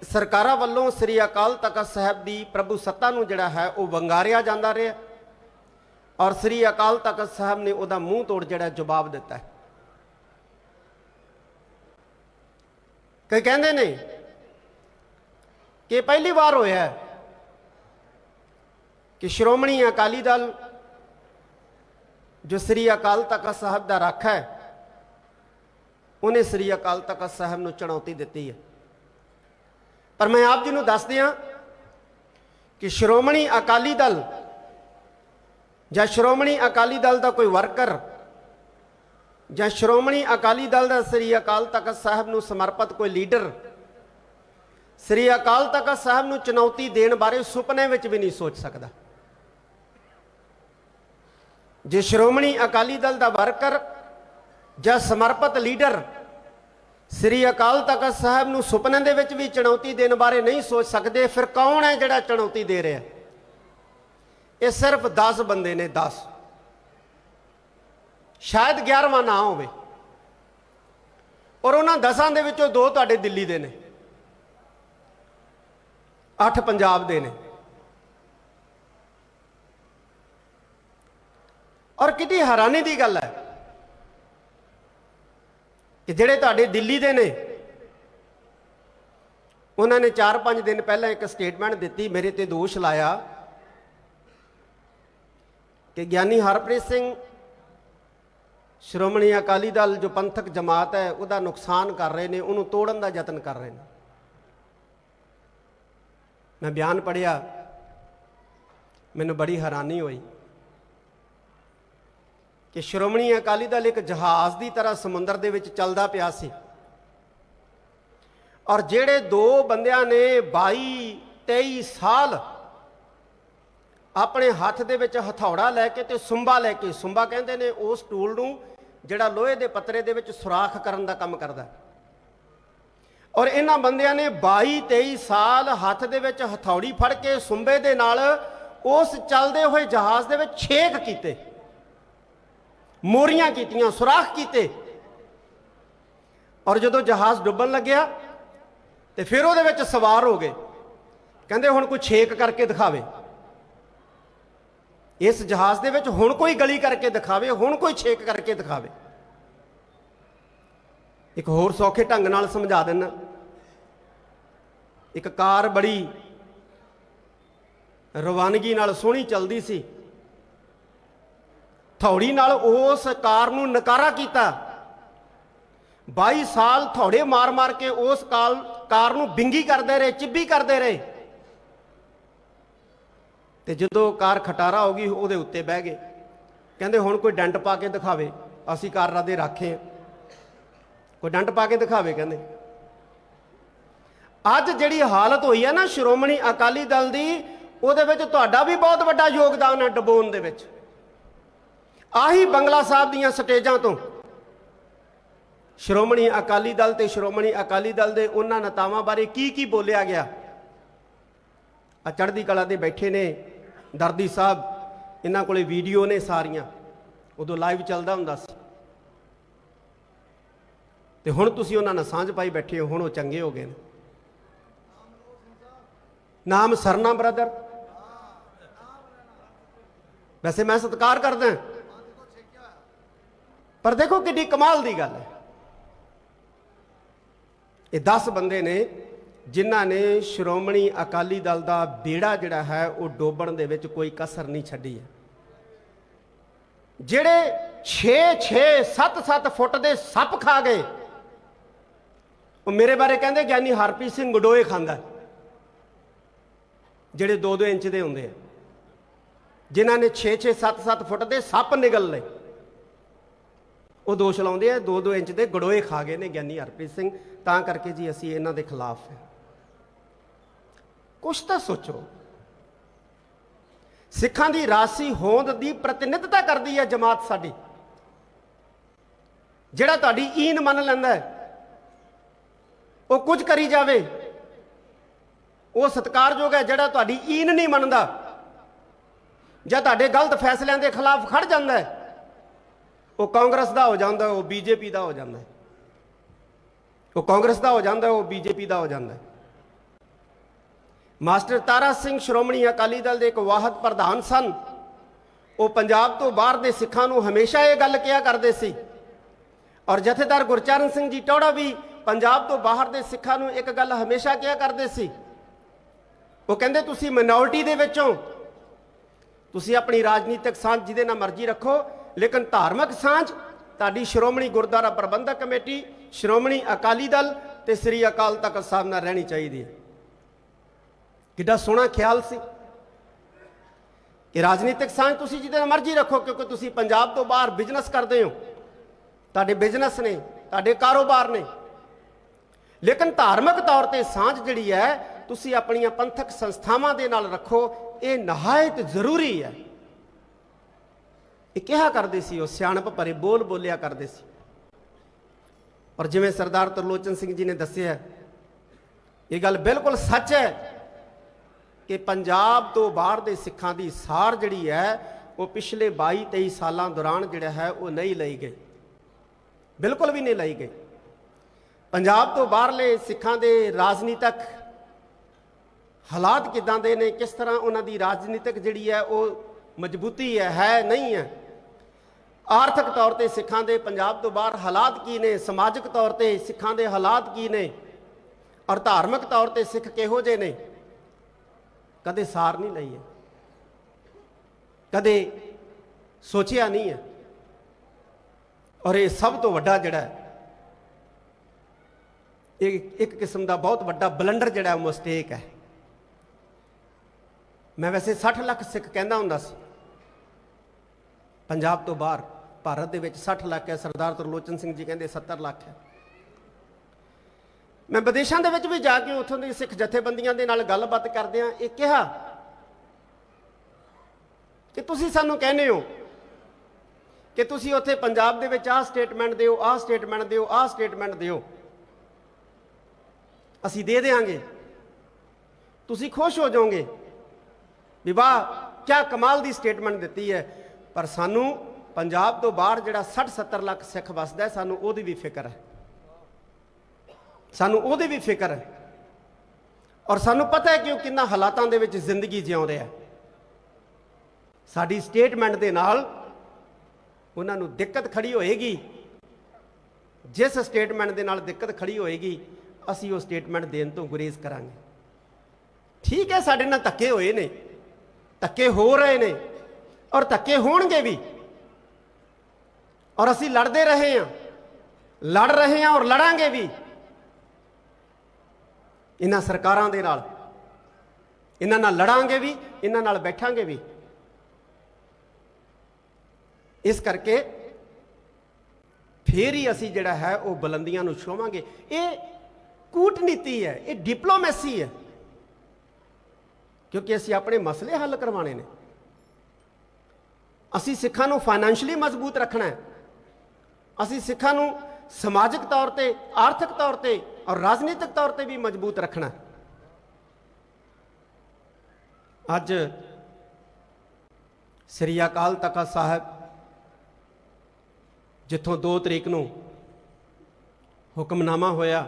ਸਰਕਾਰਾਂ ਵੱਲੋਂ ਸ੍ਰੀ ਅਕਾਲ ਤਖਤ ਸਾਹਿਬ ਦੀ ਪ੍ਰਭੂ ਸੱਤਾ ਨੂੰ ਜਿਹੜਾ ਹੈ ਉਹ ਵੰਗਾਰਿਆ ਜਾਂਦਾ ਰਿਹਾ ਔਰ ਸ੍ਰੀ ਅਕਾਲ ਤਖਤ ਸਾਹਿਬ ਨੇ ਉਹਦਾ ਮੂੰਹ ਤੋੜ ਜਿਹੜਾ ਜਵਾਬ ਦਿੱਤਾ ਹੈ। ਕਈ ਕਹਿੰਦੇ ਨੇ ਕਿ ਪਹਿਲੀ ਵਾਰ ਹੋਇਆ ਕਿ ਸ਼੍ਰੋਮਣੀ ਅਕਾਲੀ ਦਲ ਜੋ ਸ੍ਰੀ ਅਕਾਲ ਤਖਤ ਸਾਹਿਬ ਦਾ ਰੱਖ ਹੈ, ਉਹਨੇ ਸ੍ਰੀ ਅਕਾਲ ਤਖਤ ਸਾਹਿਬ ਨੂੰ ਚੁਣੌਤੀ ਦਿੱਤੀ ਹੈ। ਪਰ ਮੈਂ ਆਪ ਜੀ ਨੂੰ ਦੱਸ ਦਿਆਂ ਕਿ ਸ਼੍ਰੋਮਣੀ ਅਕਾਲੀ ਦਲ ਜਾਂ ਸ਼੍ਰੋਮਣੀ ਅਕਾਲੀ ਦਲ ਦਾ ਕੋਈ ਵਰਕਰ ਜਾਂ ਸ਼੍ਰੋਮਣੀ ਅਕਾਲੀ ਦਲ ਦਾ ਸ੍ਰੀ ਅਕਾਲ ਤਖਤ ਸਾਹਿਬ ਨੂੰ ਸਮਰਪਿਤ ਕੋਈ ਲੀਡਰ ਸ੍ਰੀ ਅਕਾਲ ਤਖਤ ਸਾਹਿਬ ਨੂੰ ਚੁਣੌਤੀ ਦੇਣ ਬਾਰੇ ਸੁਪਨੇ ਵਿੱਚ ਵੀ ਨਹੀਂ ਸੋਚ ਸਕਦਾ। ਜੇ ਸ਼੍ਰੋਮਣੀ ਅਕਾਲੀ ਦਲ ਦਾ ਵਰਕਰ ਜਾਂ ਸਮਰਪਿਤ ਲੀਡਰ ਸ੍ਰੀ ਅਕਾਲ ਤਖਤ ਸਾਹਿਬ ਨੂੰ ਸੁਪਨੇ ਦੇ ਵਿੱਚ ਵੀ ਚੁਣੌਤੀ ਦੇਣ ਬਾਰੇ ਨਹੀਂ ਸੋਚ ਸਕਦੇ, ਫਿਰ ਕੌਣ ਹੈ ਜਿਹੜਾ ਚੁਣੌਤੀ ਦੇ ਰਿਹਾ? ਇਹ ਸਿਰਫ 10 ਬੰਦੇ ਨੇ 10 ਸ਼ਾਇਦ 11ਵਾਂ ਨਾ ਹੋਵੇ। ਔਰ ਉਹਨਾਂ 10ਾਂ ਦੇ ਵਿੱਚੋਂ ਦੋ ਤੁਹਾਡੇ ਦਿੱਲੀ ਦੇ ਨੇ। 8 ਪੰਜਾਬ ਦੇ ਨੇ। ਔਰ ਕਿਤੇ ਹੈਰਾਨੀ ਦੀ ਗੱਲ ਹੈ ਕਿ ਜਿਹੜੇ ਤੁਹਾਡੇ ਦਿੱਲੀ ਦੇ ਨੇ, ਉਹਨਾਂ ਨੇ 4-5 ਦਿਨ ਪਹਿਲਾਂ ਇੱਕ ਸਟੇਟਮੈਂਟ ਦਿੱਤੀ, ਮੇਰੇ ਤੇ ਦੋਸ਼ ਲਾਇਆ, ਕਿ ਗਿਆਨੀ ਹਰਪ੍ਰੀਤ ਸਿੰਘ ਸ਼੍ਰੋਮਣੀ ਅਕਾਲੀ ਦਲ ਜੋ ਪੰਥਕ ਜਮਾਤ ਹੈ, ਉਹਦਾ ਨੁਕਸਾਨ ਕਰ ਰਹੇ ਨੇ, ਉਹਨੂੰ ਤੋੜਨ ਦਾ ਯਤਨ ਕਰ ਰਹੇ ਨੇ। ਮੈਂ ਬਿਆਨ ਪੜਿਆ ਮੈਨੂੰ ਬੜੀ ਹੈਰਾਨੀ ਹੋਈ। ਕਿ ਸ਼੍ਰੋਮਣੀ ਅਕਾਲੀ ਦਲ ਇੱਕ ਜਹਾਜ਼ ਦੀ ਤਰ੍ਹਾਂ ਸਮੁੰਦਰ ਦੇ ਵਿੱਚ ਚੱਲਦਾ ਪਿਆ ਸੀ। ਔਰ ਜਿਹੜੇ ਦੋ ਬੰਦਿਆਂ ਨੇ 22 23 ਸਾਲ ਆਪਣੇ ਹੱਥ ਦੇ ਵਿੱਚ ਹਥੌੜਾ ਲੈ ਕੇ ਤੇ ਸੁੰਬਾ ਲੈ ਕੇ, ਸੁੰਬਾ ਕਹਿੰਦੇ ਨੇ ਉਸ ਟੂਲ ਨੂੰ ਜਿਹੜਾ ਲੋਹੇ ਦੇ ਪੱਤਰੇ ਦੇ ਵਿੱਚ ਸੁਰਾਖ ਕਰਨ ਦਾ ਕੰਮ ਕਰਦਾ। ਔਰ ਇਹਨਾਂ ਬੰਦਿਆਂ ਨੇ 22 23 ਸਾਲ ਹੱਥ ਦੇ ਵਿੱਚ ਹਥੌੜੀ ਫੜ ਕੇ ਸੁੰਬੇ ਦੇ ਨਾਲ ਉਸ ਚੱਲਦੇ ਹੋਏ ਜਹਾਜ਼ ਦੇ ਵਿੱਚ ਛੇਕ ਕੀਤੇ। ਮੋਰੀਆਂ ਕੀਤੀਆਂ, ਸੁਰਾਖ ਕੀਤੇ। ਔਰ ਜਦੋਂ ਜਹਾਜ਼ ਡੁੱਬਣ ਲੱਗਿਆ ਤੇ ਫਿਰ ਉਹਦੇ ਵਿੱਚ ਸਵਾਰ ਹੋ ਗਏ। ਕਹਿੰਦੇ ਹੁਣ ਕੋਈ ਛੇਕ ਕਰਕੇ ਦਿਖਾਵੇ। ਇਸ ਜਹਾਜ਼ ਦੇ ਵਿੱਚ ਹੁਣ ਕੋਈ ਗਲੀ ਕਰਕੇ ਦਿਖਾਵੇ, ਹੁਣ ਕੋਈ ਛੇਕ ਕਰਕੇ ਦਿਖਾਵੇ। ਇੱਕ ਹੋਰ ਸੌਖੇ ਢੰਗ ਨਾਲ ਸਮਝਾ ਦਿੰਨਾ ਇੱਕ ਕਾਰ ਬੜੀ ਰਵਾਨਗੀ ਨਾਲ ਸੋਹਣੀ ਚੱਲਦੀ ਸੀ। ਥੌੜੀ ਨਾਲ ਉਸ ਕਾਰ ਨੂੰ ਨਕਾਰਾ ਕੀਤਾ। 22 ਸਾਲ ਥੌੜੇ ਮਾਰ-ਮਾਰ ਕੇ ਉਸ ਕਾਲ ਕਾਰ ਨੂੰ ਬਿੰਗੀ ਕਰਦੇ ਰਹੇ, ਚਿੱਬੀ ਕਰਦੇ ਰਹੇ। ਤੇ ਜਦੋਂ ਕਾਰ ਖਟਾਰਾ ਹੋ ਗਈ, ਉਹਦੇ ਉੱਤੇ ਬਹਿ ਗਏ। ਕਹਿੰਦੇ, ਹੁਣ ਕੋਈ ਡੰਡ ਪਾ ਕੇ ਦਿਖਾਵੇ, ਅਸੀਂ ਕਾਰ ਰਾਦੇ ਰੱਖੇ ਕੋਈ ਡੰਡ ਪਾ ਕੇ ਦਿਖਾਵੇ, ਕਹਿੰਦੇ। ਅੱਜ ਜਿਹੜੀ ਹਾਲਤ ਹੋਈ ਹੈ ਨਾ, ਸ਼੍ਰੋਮਣੀ ਅਕਾਲੀ ਦਲ ਦੀ, ਉਹਦੇ ਵਿੱਚ ਤੁਹਾਡਾ ਵੀ ਬਹੁਤ ਵੱਡਾ ਯੋਗਦਾਨ ਹੈ ਡਬੋਨ ਦੇ ਵਿੱਚ। ਆਹੀ ਬੰਗਲਾ ਸਾਹਿਬ ਦੀਆਂ ਸਟੇਜਾਂ ਤੋਂ ਸ਼੍ਰੋਮਣੀ ਅਕਾਲੀ ਦਲ ਤੇ ਸ਼੍ਰੋਮਣੀ ਅਕਾਲੀ ਦਲ ਦੇ ਉਹਨਾਂ ਨੇਤਾਵਾਂ ਬਾਰੇ ਕੀ ਕੀ ਬੋਲਿਆ ਗਿਆ? ਆ ਚੜ੍ਹਦੀ ਕਲਾ ਦੇ ਬੈਠੇ ਨੇ ਦਰਦੀ ਸਾਹਿਬ, ਇਹਨਾਂ ਕੋਲੇ ਵੀਡੀਓ ਨੇ ਸਾਰੀਆਂ। ਉਦੋਂ ਲਾਈਵ ਚੱਲਦਾ ਹੁੰਦਾ ਸੀ। ਤੇ ਹੁਣ ਤੁਸੀਂ ਉਹਨਾਂ ਨਾਲ ਸਾਂਝ ਪਾਈ ਬੈਠੇ ਹੋ, ਹੁਣ ਉਹ ਚੰਗੇ ਹੋ ਗਏ ਨੇ। ਨਾਮ ਸਰਨਾ ਬ੍ਰਦਰ ਵੈਸੇ ਮੈਂ ਸਤਿਕਾਰ ਕਰਦਾ। ਪਰ ਦੇਖੋ ਕਿੰਨੀ ਕਮਾਲ ਦੀ ਗੱਲ ਹੈ। ਇਹ 10 ਬੰਦੇ ਨੇ, ਜਿਨ੍ਹਾਂ ਨੇ ਸ਼੍ਰੋਮਣੀ ਅਕਾਲੀ ਦਲ ਦਾ ਬੇੜਾ ਜਿਹੜਾ ਹੈ, ਉਹ ਡੋਬਣ ਦੇ ਵਿੱਚ ਕੋਈ ਕਸਰ ਨਹੀਂ ਛੱਡੀ ਹੈ। ਜਿਹੜੇ 6 6 7 7 ਫੁੱਟ ਦੇ ਸੱਪ ਖਾ ਗਏ, ਉਹ ਮੇਰੇ ਬਾਰੇ ਕਹਿੰਦੇ ਗਿਆਨੀ ਹਰਪ੍ਰੀਤ ਸਿੰਘ ਗਡੋਏ ਖਾਂਦਾ ਜਿਹੜੇ 2-2 ਇੰਚ ਦੇ ਹੁੰਦੇ ਆ। ਜਿਨ੍ਹਾਂ ਨੇ 6-6 7-7 ਫੁੱਟ ਦੇ ਸੱਪ ਨਿਗਲ ਲਏ। ਉਹ ਦੋਸ਼ ਲਾਉਂਦੇ ਆ 2-2 ਇੰਚ ਦੇ ਗੜੋਏ ਖਾ ਗਏ ਨੇ ਗਿਆਨੀ ਹਰਪ੍ਰੀਤ ਸਿੰਘ। ਤਾਂ ਕਰਕੇ ਜੀ ਅਸੀਂ ਇਹਨਾਂ ਦੇ ਖਿਲਾਫ ਹੈ। ਕੁਛ ਤਾਂ ਸੋਚੋ। ਸਿੱਖਾਂ ਦੀ ਰਾਸੀ ਹੋਂਦ ਦੀ ਪ੍ਰਤੀਨਿਧਤਾ ਕਰਦੀ ਹੈ ਜਮਾਤ ਸਾਡੀ। ਜਿਹੜਾ ਤੁਹਾਡੀ ਈਨ ਮੰਨ ਲੈਂਦਾ ਹੈ, ਉਹ ਕੁਝ ਕਰੀ ਜਾਵੇ, ਉਹ ਸਤਿਕਾਰਯੋਗ ਹੈ ਜਿਹੜਾ ਤੁਹਾਡੀ ਈਨ ਨਹੀਂ ਮੰਨਦਾ। ਜਾਂ ਤੁਹਾਡੇ ਗਲਤ ਫੈਸਲਿਆਂ ਦੇ ਖਿਲਾਫ ਖੜ ਜਾਂਦਾ ਹੈ। ਉਹ ਕਾਂਗਰਸ ਦਾ ਹੋ ਜਾਂਦਾ, ਉਹ ਬੀਜੇਪੀ ਦਾ ਹੋ ਜਾਂਦਾ। ਉਹ ਕਾਂਗਰਸ ਦਾ ਹੋ ਜਾਂਦਾ, ਉਹ ਬੀਜੇਪੀ ਦਾ ਹੋ ਜਾਂਦਾ। ਮਾਸਟਰ ਤਾਰਾ ਸਿੰਘ ਸ਼੍ਰੋਮਣੀ ਅਕਾਲੀ ਦਲ ਦੇ ਇੱਕ ਵਾਹਦ ਪ੍ਰਧਾਨ ਸਨ। ਉਹ ਪੰਜਾਬ ਤੋਂ ਬਾਹਰ ਦੇ ਸਿੱਖਾਂ ਨੂੰ ਹਮੇਸ਼ਾ ਇਹ ਗੱਲ ਕਿਹਾ ਕਰਦੇ ਸੀ। ਔਰ ਜਥੇਦਾਰ ਗੁਰਚਰਨ ਸਿੰਘ ਜੀ ਟੌੜਾ ਵੀ ਪੰਜਾਬ ਤੋਂ ਬਾਹਰ ਦੇ ਸਿੱਖਾਂ ਨੂੰ ਇੱਕ ਗੱਲ ਹਮੇਸ਼ਾ ਕਿਹਾ ਕਰਦੇ ਸੀ। ਉਹ ਕਹਿੰਦੇ, ਤੁਸੀਂ ਮਿਨੋਰਟੀ ਦੇ ਵਿੱਚੋਂ ਤੁਸੀਂ ਆਪਣੀ ਰਾਜਨੀਤਿਕ ਸਾਂਝ ਜਿਹਦੇ ਨਾਲ ਮਰਜ਼ੀ ਰੱਖੋ ਲੇਕਿਨ ਧਾਰਮਿਕ ਸਾਂਝ, ਤੁਹਾਡੀ ਸ਼੍ਰੋਮਣੀ ਗੁਰਦੁਆਰਾ ਪ੍ਰਬੰਧਕ ਕਮੇਟੀ, ਸ਼੍ਰੋਮਣੀ ਅਕਾਲੀ ਦਲ ਤੇ ਸ੍ਰੀ ਅਕਾਲ ਤਖਤ ਸਾਹਿਬ ਨਾਲ ਰਹਿਣੀ ਚਾਹੀਦੀ ਹੈ। ਕਿੱਡਾ ਸੋਹਣਾ ਖਿਆਲ ਸੀ ਕਿ ਰਾਜਨੀਤਿਕ ਸਾਂਝ ਤੁਸੀਂ ਜਿਹਦੇ ਨਾਲ ਮਰਜ਼ੀ ਰੱਖੋ, ਕਿਉਂਕਿ ਤੁਸੀਂ ਪੰਜਾਬ ਤੋਂ ਬਾਹਰ ਬਿਜ਼ਨਸ ਕਰਦੇ ਹੋ। ਤੁਹਾਡੇ ਬਿਜ਼ਨਸ ਨੇ, ਤੁਹਾਡੇ ਕਾਰੋਬਾਰ ਨੇ। ਲੇਕਿਨ ਧਾਰਮਿਕ ਤੌਰ ਤੇ ਸਾਂਝ ਜਿਹੜੀ ਹੈ, ਤੁਸੀਂ ਆਪਣੀਆਂ ਪੰਥਕ ਸੰਸਥਾਵਾਂ ਦੇ ਨਾਲ ਰੱਖੋ, ਇਹ ਨਹਾਇਤ ਜ਼ਰੂਰੀ ਹੈ। ਇਹ ਕਿਹਾ ਕਰਦੇ ਸੀ, ਉਹ ਸਿਆਣਪ ਭਰੇ ਬੋਲ ਬੋਲਿਆ ਕਰਦੇ ਸੀ। ਔਰ ਜਿਵੇਂ ਸਰਦਾਰ ਤਰਲੋਚਨ ਸਿੰਘ ਜੀ ਨੇ ਦੱਸਿਆ ਇਹ ਗੱਲ ਬਿਲਕੁਲ ਸੱਚ ਹੈ ਕਿ ਪੰਜਾਬ ਤੋਂ ਬਾਹਰ ਦੇ ਸਿੱਖਾਂ ਦੀ ਸਾਰ ਜਿਹੜੀ ਹੈ, ਉਹ ਪਿਛਲੇ 22 23 ਸਾਲਾਂ ਦੌਰਾਨ ਜਿਹੜਾ ਹੈ, ਉਹ ਨਹੀਂ ਲਈ ਗਈ। ਬਿਲਕੁਲ ਵੀ ਨਹੀਂ ਲਈ ਗਈ। ਪੰਜਾਬ ਤੋਂ ਬਾਹਰਲੇ ਸਿੱਖਾਂ ਦੇ ਰਾਜਨੀਤਿਕ ਹਾਲਾਤ ਕਿਦਾਂ ਦੇ ਨੇ, ਕਿਸ ਤਰ੍ਹਾਂ ਉਹਨਾਂ ਦੀ ਰਾਜਨੀਤਿਕ ਜਿਹੜੀ ਹੈ, ਉਹ ਮਜ਼ਬੂਤੀ ਹੈ ਹੈ ਨਹੀਂ ਹੈ। ਆਰਥਿਕ ਤੌਰ ਤੇ ਸਿੱਖਾਂ ਦੇ ਪੰਜਾਬ ਤੋਂ ਬਾਹਰ ਹਾਲਾਤ ਕੀ ਨੇ? ਸਮਾਜਿਕ ਤੌਰ ਤੇ ਸਿੱਖਾਂ ਦੇ ਹਾਲਾਤ ਕੀ ਨੇ? ਔਰ ਧਾਰਮਿਕ ਤੌਰ ਤੇ ਸਿੱਖ ਕਿਹੋ ਜਿਹੇ ਨੇ? ਕਦੇ ਸਾਰ ਨਹੀਂ ਲਈ ਹੈ। ਕਦੇ ਸੋਚਿਆ ਨਹੀਂ ਹੈ। ਔਰ ਇਹ ਸਭ ਤੋਂ ਵੱਡਾ ਜਿਹੜਾ ਇਹ ਇੱਕ ਕਿਸਮ ਦਾ ਬਹੁਤ ਵੱਡਾ ਬਲੰਡਰ ਜਿਹੜਾ ਮਿਸਟੇਕ ਹੈ। ਮੈਂ ਵੈਸੇ 60 ਲੱਖ ਸਿੱਖ ਕਹਿੰਦਾ ਹੁੰਦਾ ਸੀ। ਪੰਜਾਬ ਤੋਂ ਬਾਹਰ ਭਾਰਤ ਦੇ ਵਿੱਚ 60 ਲੱਖ ਹੈ, ਸਰਦਾਰ ਤਰਲੋਚਨ ਸਿੰਘ ਜੀ ਕਹਿੰਦੇ 70 ਲੱਖ ਹੈ। ਮੈਂ ਵਿਦੇਸ਼ਾਂ ਦੇ ਵਿੱਚ ਵੀ ਜਾ ਕੇ ਉੱਥੋਂ ਦੀ ਸਿੱਖ ਜਥੇਬੰਦੀਆਂ ਦੇ ਨਾਲ ਗੱਲਬਾਤ ਕਰਦੇ ਆ ਇਹ ਕਿਹਾ ਕਿ ਤੁਸੀਂ ਸਾਨੂੰ ਕਹਿੰਦੇ ਹੋ ਕਿ ਤੁਸੀਂ ਉੱਥੇ ਪੰਜਾਬ ਦੇ ਵਿੱਚ ਆਹ ਸਟੇਟਮੈਂਟ ਦਿਓ, ਆਹ ਸਟੇਟਮੈਂਟ ਦਿਓ, ਆਹ ਸਟੇਟਮੈਂਟ ਦਿਓ। ਅਸੀਂ ਦੇ ਦੇਾਂਗੇ ਤੁਸੀਂ ਖੁਸ਼ ਹੋ ਜਾਓਗੇ ਵੀ ਵਾਹ ਕੀ ਕਮਾਲ ਦੀ ਸਟੇਟਮੈਂਟ ਦਿੱਤੀ ਹੈ। ਪਰ ਸਾਨੂੰ ਪੰਜਾਬ ਤੋਂ ਬਾਹਰ ਜਿਹੜਾ 60 70 ਲੱਖ ਸਿੱਖ ਵਸਦਾ ਸਾਨੂੰ ਉਹਦੀ ਵੀ ਫਿਕਰ ਹੈ। ਸਾਨੂੰ ਉਹਦੀ ਵੀ ਫਿਕਰ ਹੈ। ਔਰ ਸਾਨੂੰ ਪਤਾ ਹੈ ਕਿ ਉਹ ਕਿੰਨਾ ਹਾਲਾਤਾਂ ਦੇ ਵਿੱਚ ਜ਼ਿੰਦਗੀ ਜਿਉਂਦੇ ਰਿਹਾ ਸਾਡੀ ਸਟੇਟਮੈਂਟ ਦੇ ਨਾਲ ਉਹਨਾਂ ਨੂੰ ਦਿੱਕਤ ਖੜੀ ਹੋਏਗੀ। ਜਿਸ ਸਟੇਟਮੈਂਟ ਦੇ ਨਾਲ ਦਿੱਕਤ ਖੜੀ ਹੋਏਗੀ, ਅਸੀਂ ਉਹ ਸਟੇਟਮੈਂਟ ਦੇਣ ਤੋਂ ਗੁਰੇਜ਼ ਕਰਾਂਗੇ। ਠੀਕ ਹੈ, ਸਾਡੇ ਨਾਲ ਧੱਕੇ ਹੋਏ ਨੇ। ਧੱਕੇ ਹੋ ਰਹੇ ਨੇ। ਔਰ ਧੱਕੇ ਹੋਣਗੇ ਵੀ। ਔਰ ਅਸੀਂ ਲੜਦੇ ਰਹੇ ਹਾਂ। ਲੜ ਰਹੇ ਹਾਂ ਔਰ ਲੜਾਂਗੇ ਵੀ। ਇਹਨਾਂ ਸਰਕਾਰਾਂ ਦੇ ਨਾਲ, ਇਹਨਾਂ ਨਾਲ ਲੜਾਂਗੇ ਵੀ, ਇਹਨਾਂ ਨਾਲ ਬੈਠਾਂਗੇ ਵੀ। ਇਸ ਕਰਕੇ ਫੇਰ ਹੀ ਅਸੀਂ ਜਿਹੜਾ ਹੈ ਉਹ ਬੁਲੰਦੀਆਂ ਨੂੰ ਛੋਵਾਂਗੇ। ਇਹ ਕੂਟਨੀਤੀ ਹੈ, ਇਹ ਡਿਪਲੋਮੈਸੀ ਹੈ। ਕਿਉਂਕਿ ਅਸੀਂ ਆਪਣੇ ਮਸਲੇ ਹੱਲ ਕਰਵਾਣੇ ਨੇ। ਅਸੀਂ ਸਿੱਖਾਂ ਨੂੰ ਫਾਈਨੈਂਸ਼ਲੀ ਮਜ਼ਬੂਤ ਰੱਖਣਾ ਹੈ। ਅਸੀਂ ਸਿੱਖਾਂ ਨੂੰ ਸਮਾਜਿਕ ਤੌਰ ਤੇ, ਆਰਥਿਕ ਤੌਰ ਤੇ ਔਰ ਰਾਜਨੀਤਿਕ ਤੌਰ ਤੇ ਵੀ ਮਜ਼ਬੂਤ ਰੱਖਣਾ ਅੱਜ ਸ੍ਰੀ ਅਕਾਲ ਤਖਤ ਸਾਹਿਬ ਜਿੱਥੋਂ 2 ਤਰੀਕ ਨੂੰ ਹੁਕਮਨਾਮਾ ਹੋਇਆ